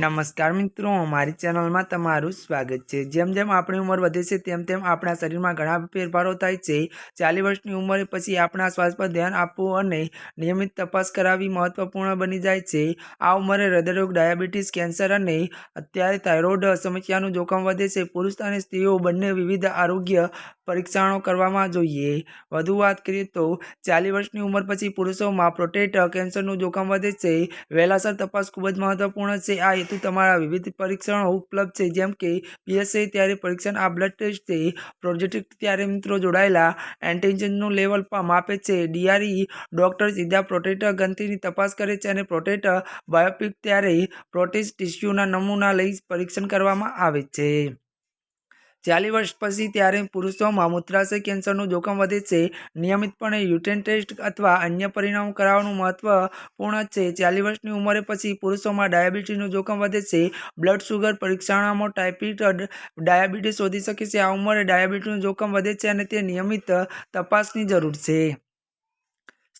નમસ્કાર મિત્રો, અમારી ચેનલમાં તમારું સ્વાગત છે. જેમ જેમ આપણી ઉંમર વધે છે, તેમ તેમ આપણા શરીરમાં ઘણા ફેરફારો થાય છે. ચાલીસ વર્ષની ઉંમરે પછી આપણા સ્વાસ્થ્ય પર ધ્યાન આપવું અને નિયમિત તપાસ કરાવવી મહત્વપૂર્ણ બની જાય છે. આ ઉંમરે હૃદયરોગ, ડાયાબિટીસ, કેન્સર અને અત્યારે થાઇરોઇડ સમસ્યાનું જોખમ વધે છે. પુરુષ અને સ્ત્રીઓ બંને વિવિધ આરોગ્ય પરીક્ષણો કરવામાં જોઈએ. વધુ વાત કરીએ તો ચાલીસ વર્ષની ઉંમર પછી પુરુષોમાં પ્રોટેટ કેન્સરનું જોખમ વધે છે. વહેલાસર તપાસ ખૂબ જ મહત્વપૂર્ણ છે. આ હેતુ તમારા વિવિધ પરીક્ષણો ઉપલબ્ધ છે. જેમ કે પીએસઆઈ ત્યારે પરીક્ષણ આ બ્લડ ટેસ્ટ છે. પ્રોજેક્ટ ત્યારે મિત્રો જોડાયેલા એન્ટીજનનું લેવલ પણ માપે છે. ડીઆરઈ ડૉક્ટર સીધા પ્રોટેટ ગ્રંથિની તપાસ કરે છે અને પ્રોટેટ બાયોપિક ત્યારે પ્રોટેસ્ટ ટિશ્યુના નમૂના લઈ પરીક્ષણ કરવામાં આવે છે. ચાલીસ વર્ષ પછી ત્યારે પુરુષોમાં મૂત્રાશય કેન્સરનું જોખમ વધે છે. નિયમિતપણે યુટેન ટેસ્ટ અથવા અન્ય પરિણામો કરાવવાનું મહત્વપૂર્ણ છે. ચાલીસ વર્ષની ઉંમરે પછી પુરુષોમાં ડાયાબિટીસનું જોખમ વધે છે. બ્લડ શુગર પરીક્ષણમાં ટાઈપિટ ડાયાબિટીસ શોધી શકે છે. આ ઉંમરે ડાયાબિટીસનું જોખમ વધે છે અને તે નિયમિત તપાસની જરૂર છે.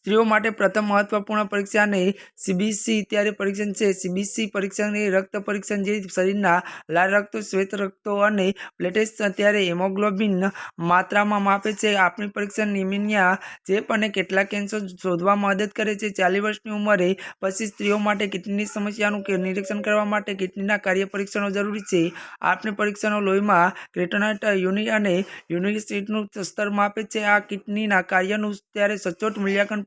સ્ત્રીઓ માટે પ્રથમ મહત્વપૂર્ણ પરીક્ષા અને સીબીસી ત્યારે પરીક્ષણ છે. સીબીસી પરીક્ષણ એ રક્ત પરીક્ષણ જે શરીરના લાલ રક્તો, શ્વેત રક્તો અને પ્લેટેસ ત્યારે હેમોગ્લોબિન માત્રામાં માપે છે. આપણી પરીક્ષણ નિમિનિયા ચેપ અને કેટલાક કેન્સર શોધવામાં મદદ કરે છે. ચાલીસ વર્ષની ઉંમરે પછી સ્ત્રીઓ માટે કિડનીની સમસ્યાનું નિરીક્ષણ કરવા માટે કિડનીના કાર્ય પરીક્ષણો જરૂરી છે. આપણી પરીક્ષણો લોહીમાં ક્રેટોનાઇટ, યુનિ અને યુનિસિટનું સ્તર માપે છે. આ કિડનીના કાર્યનું ત્યારે સચોટ મૂલ્યાંકન